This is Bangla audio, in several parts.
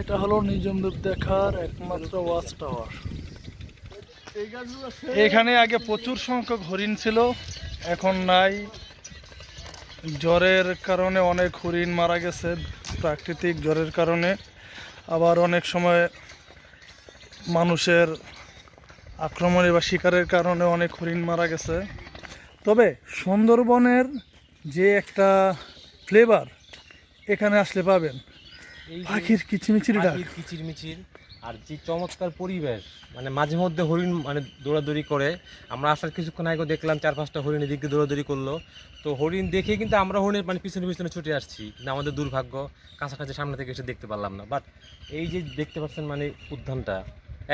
এটা হলো নিজমদ্বীপ দেখার একমাত্র ওয়াচ টাওয়ার। এখানে আগে প্রচুর সংখ্যক হরিণ ছিল, এখন নাই। জ্বরের কারণে অনেক হরিণ মারা গেছে, প্রাকৃতিক জ্বরের কারণে। আবার অনেক সময় মানুষের আক্রমণে বা শিকারের কারণে অনেক হরিণ মারা গেছে। তবে সুন্দরবনের যে একটা ফ্লেভার এখানে আসলে পাবেন। পাখির কিচিমিচির ডাক। কিচিরমিচির আর যে চমৎকার পরিবেশ মানে মাঝে মধ্যে হরিণ মানে দৌড়াদৌড়ি করে। আমরা আসার কিছুক্ষণ আগে দেখলাম চার পাঁচটা হরিণ এদিকে দৌড়াদৌড়ি করল। তো হরিণ দেখে কিন্তু আমরা হরিণের মানে পিছনে পিছনে ছুটে আসছি। কিন্তু আমাদের দুর্ভাগ্য কাছাকাছি সামনে থেকে এসে দেখতে পারলাম না। বাট এই যে দেখতে পাচ্ছেন মানে উদ্যানটা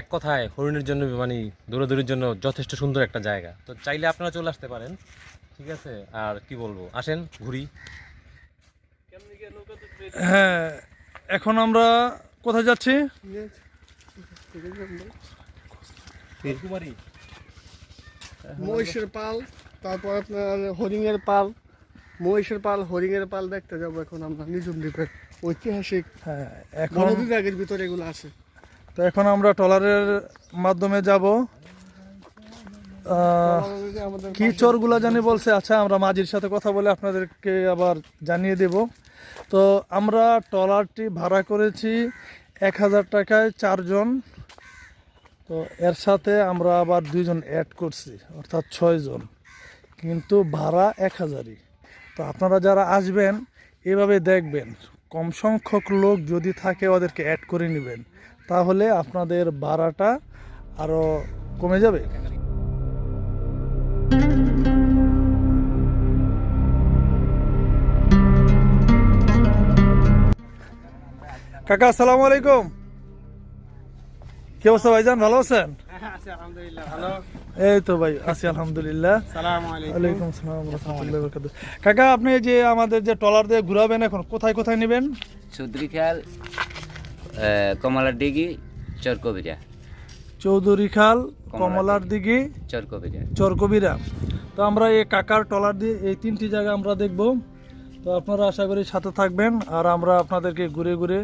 এক কথায় হরিণের জন্য মানে দৌড়াদৌড়ির জন্য যথেষ্ট সুন্দর একটা জায়গা। তো চাইলে আপনারা চলে আসতে পারেন। ঠিক আছে? আর কি বলব? আসেন ঘুরি। হ্যাঁ এখন আমরা কোথায় যাচ্ছি? মহিষের পাল তারপর আপনার হরিণের পাল। মহিষের পাল হরিণের পাল দেখতে যাব এখন আমরা নিজম দ্বীপের ঐতিহাসিক হ্যাঁ এখন বিভাগের ভিতরে এগুলো আছে। তো এখন আমরা ট্রলারের মাধ্যমে যাব। কি চরগুলা জানি বলছে আচ্ছা আমরা মাঝির সাথে কথা বলে আপনাদেরকে আবার জানিয়ে দেব। তো আমরা ট্রলারটি ভাড়া করেছি এক হাজার টাকায় চারজন। তো এর সাথে আমরা আবার দুইজন অ্যাড করছি, অর্থাৎ ছয়জন। কিন্তু ভাড়া এক হাজারই। তো আপনারা যারা আসবেন, এভাবে দেখবেন, কম সংখ্যক লোক যদি থাকে ওদেরকে অ্যাড করে নেবেন, তাহলে আপনাদের ভাড়াটা আরও কমে যাবে। কাকা আসসালামু আলাইকুম। কি অবস্থা ভাইজান ভালো আছেন? এই তো ভাই আছি আলহামদুলিল্লাহ। ওয়ালাইকুম আসসালাম রহমতুল্লাহ বরকাত কাকা আপনি যে আমাদের যে ট্রলার দিয়ে ঘুরাবেন এখন কোথায় কোথায় নেবেন? চৌধুরী খেয়াল কমলার ডিগি চরকবিরা। চৌধুরী খাল কমলার দিঘি চরকবিরা। চরকবিরা। তো আমরা এই কাকার ট্রলার দিয়ে এই তিনটি জায়গা আমরা দেখব। তো আপনারা আশা করি সাথে থাকবেন আর আমরা আপনাদেরকে ঘুরে ঘুরে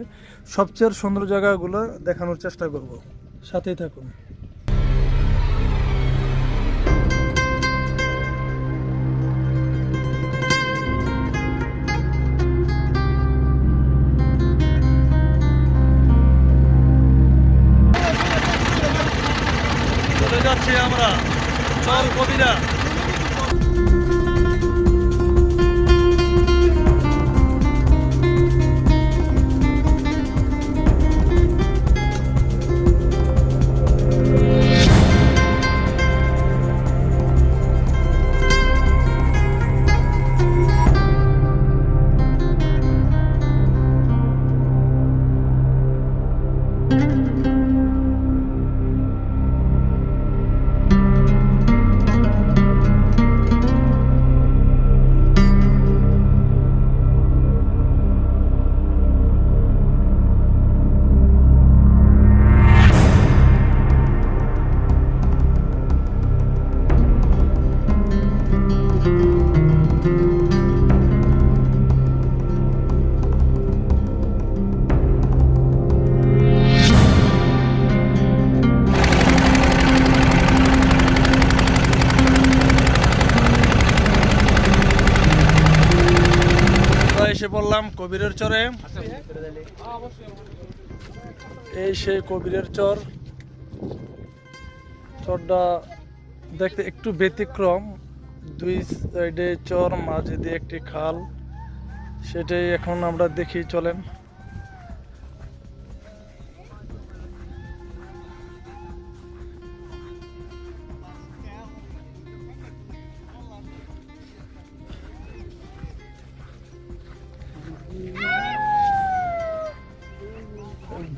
সবচেয়ে সুন্দর জায়গাগুলো দেখানোর চেষ্টা করব। সাথেই থাকুন। চলে আমরা। চল কবিরা। এসে পড়লাম কবিরের চরে। এই সেই কবিরের চর। চরটা দেখতে একটু ব্যতিক্রম। দুই সাইডে চর, মাঝে দিয়ে একটি খাল। সেটাই এখন আমরা দেখি, চলেন।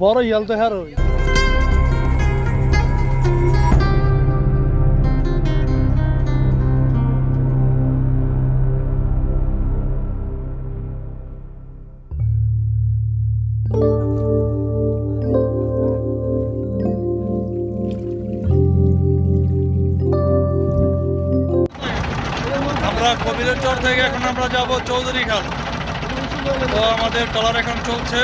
বড় ইয়াল তো হ্যাঁ আমরা কবিরের চর থেকে এখন আমরা যাব চৌধুরী খাল তো আমাদের ট্রলার এখন চলছে।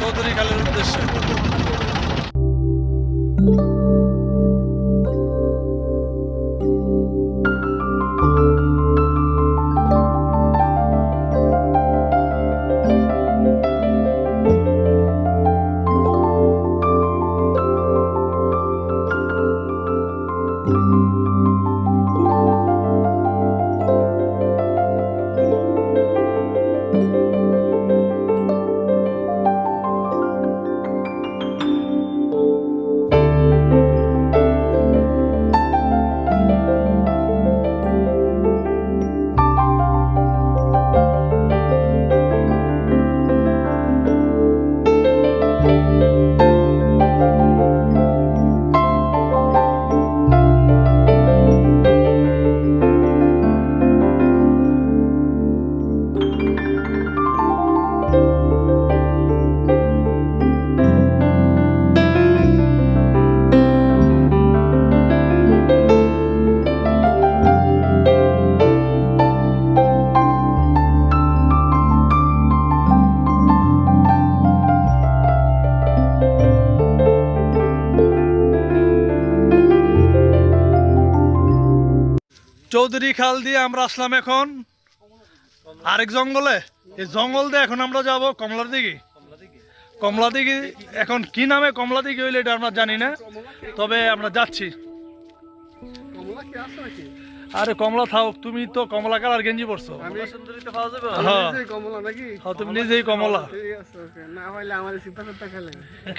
চৌধুরী খালের উদ্দেশ্যে। চৌধুরী খাল দিয়ে আমরা আসলাম এখন আরেক জঙ্গলে। এই জঙ্গল দিয়ে এখন আমরা যাব কমলার দিকে কমলা দিঘি এখন কি নামে কমলা দিঘি হইলে এটা আমরা জানি না তবে আমরা যাচ্ছি। আরে কমলা থাক তুমি তো কমলা কালার গেঞ্জি পরছো? হ্যাঁ। নিজেই কমলা হ্যাঁ, তুমি নিজেই কমলা।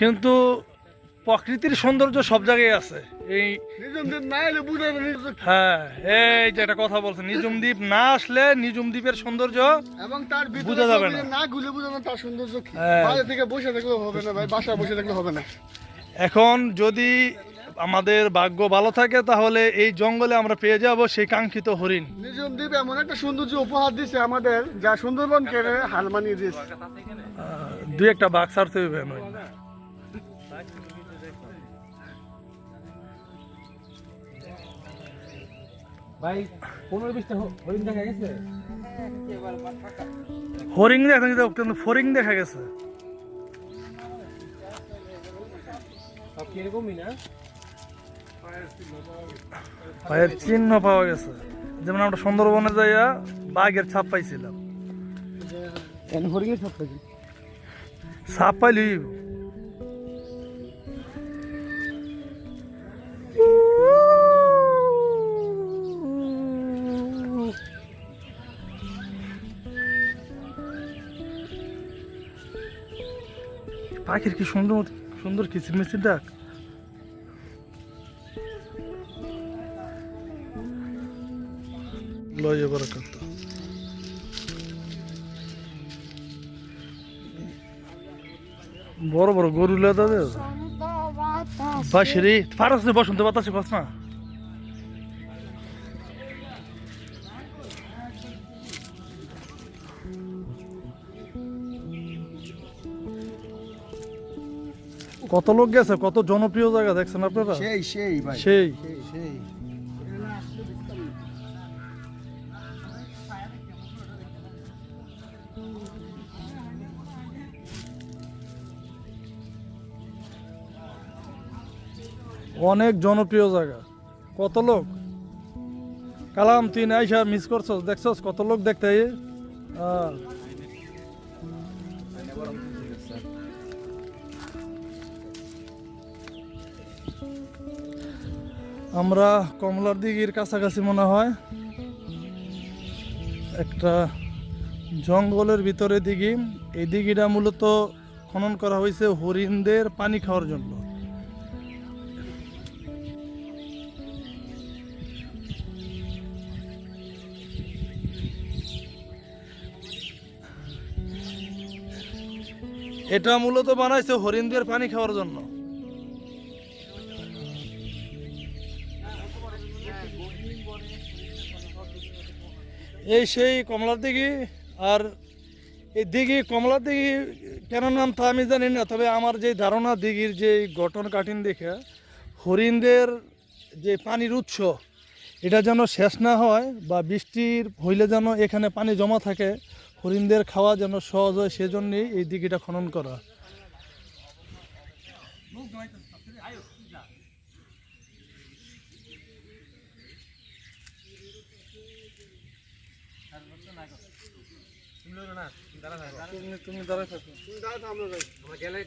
কিন্তু প্রকৃতির সৌন্দর্য সব জায়গায় আছে। এই হ্যাঁ এই যে একটা কথা বলছে নিজুম দ্বীপ না আসলে নিজুম দ্বীপের সৌন্দর্য এবং তার বোঝা যাবে না। না গুলে বোঝানো তার সৌন্দর্য হ্যাঁ। বাইরে থেকে বসে থাকলেও হবে না ভাই বাসায় বসে থাকলে হবে না। এখন যদি আমাদের ভাগ্য ভালো থাকে তাহলে এই জঙ্গলে আমরা পেয়ে যাব সেই কাঙ্ক্ষিত হরিণ। নিজম দ্বীপ এমন একটা সৌন্দর্য উপহার দিছে আমাদের যা সুন্দরবন কেড়ে হার মানিয়ে দিয়েছে। দুই একটা বাঘ ছাড়তে হবে নয়। ভাই পনেরো বিশটা হরিণ দেখা গেছে? হরিং দেখা গেছে কিন্তু ফরিং দেখা গেছে। না? পায়ের চিহ্ন পাওয়া গেছে। যেমন আমরা সুন্দরবনে যাইয়া বাঘের ছাপ পাইছিলাম। সব ছাপ পাইলি পাখির কি সুন্দর সুন্দর কিচিরমিচির ডাক? লয় বরকত বড় বড় গরু লেদা দে বাসিরি ফারাস নে বসন্ত বাতাসে কস না। কত লোক গেছে? কত জনপ্রিয় জায়গা দেখছেন আপনারা? সেই সেই ভাই। সেই। সেই অনেক জনপ্রিয় জায়গা। কত লোক? কালাম তুই না আইসা মিস করছস দেখছস? কত লোক দেখতে? আইয়ে? আমরা কমলার দিঘির কাছাকাছি মনে হয়। একটা জঙ্গলের ভিতরে দিঘি। এই দিঘিটা মূলত খনন করা হয়েছে হরিণদের পানি খাওয়ার জন্য। এটা মূলত বানাইছে হরিণদের পানি খাওয়ার জন্য। এই সেই কমলার দিঘি আর এই দিঘি কমলার দিঘি কেন নাম তা আমি জানি না, তবে আমার যে ধারণা দিঘির যে গঠন কাঠিন দেখে হরিণদের যে পানির উৎস, এটা যেন শেষ না হয় বা বৃষ্টির হইলে যেন এখানে পানি জমা থাকে, হরিণদের খাওয়া যেন সহজ হয়, সেজন্যই এই দিঘিটা খনন করা। তুমি তুমি দাঁড়ায় থাকো তুমি দাঁড়াও আমরা যাই আমরা গেলে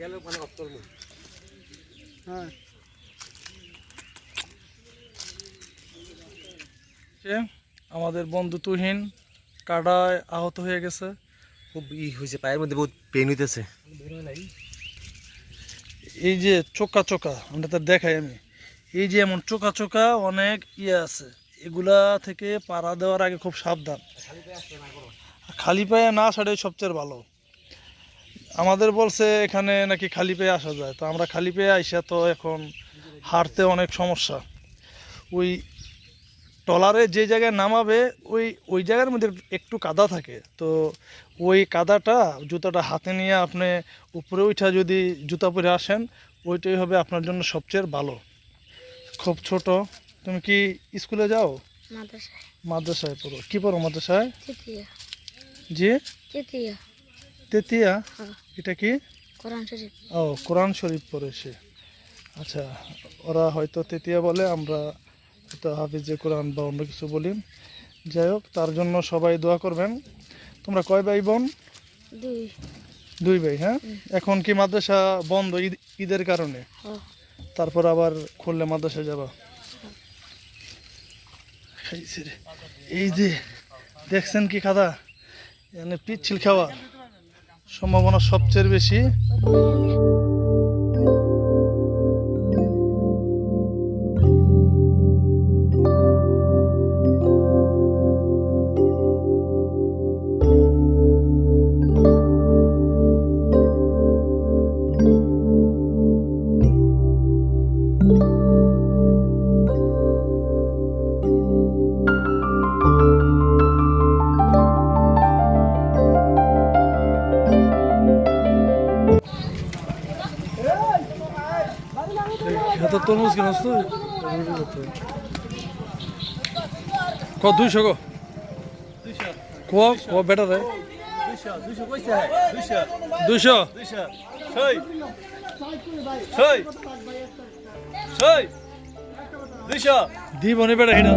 গেলে মানে অফ করব হ্যাঁ আমাদের বন্ধু তুহিন কাটায় আহত হয়ে গেছে। খুব ই হয়েছে পায়ের মধ্যে বহুত পেন হইতেছে। এই যে চোকা চোকা আমরা তো দেখাই আমি। এই যে এমন চোকা চোকা অনেক ইয়ে আছে এগুলা থেকে পাড়া দেওয়ার আগে খুব সাবধান। খালি পায়ে না আসাটাই সবচেয়ে ভালো। আমাদের বলছে এখানে নাকি খালি পায়ে আসা যায়। তো আমরা খালি পায়ে আইসা তো এখন হাঁটতে অনেক সমস্যা। ওই ট্রলারে যে জায়গায় নামাবে ওই ওই জায়গার মধ্যে একটু কাদা থাকে। তো ওই কাদাটা জুতাটা হাতে নিয়ে আপনি উপরে উঠা যদি জুতা পরে আসেন ওইটাই হবে আপনার জন্য সবচেয়ে ভালো। খুব ছোট। তুমি কি স্কুলে যাও? মাদ্রাসায়। মাদ্রাসায় পড়ো। কী পড়ো মাদ্রাসায়? জি তৃতীয়। তেতিয়া? হ্যাঁ। এটা কি? কোরআন শরীফ। ও কোরআন শরীফ পড়েছে আচ্ছা ওরা হয়তো তেতিয়া বলে আমরা হয়তো হাফিজে কোরআন বা অন্য কিছু বলি। যাই হোক তার জন্য সবাই দোয়া করবেন। তোমরা কয় ভাই বোন? দুই। দুই ভাই হ্যাঁ? এখন কি মাদ্রাসা বন্ধ ঈদ ঈদের কারণে? হ্যাঁ। তারপর আবার খুললে মাদ্রাসা যাবা? এই যে দেখছেন কি খাদা? এখানে পিচ্ছিল খাওয়া সম্ভাবনা সবচেয়ে বেশি। তরমুজ কেন ক দুইশো গো ক ক বেটা রে দুইশো। দিব নি বেটা হিনা।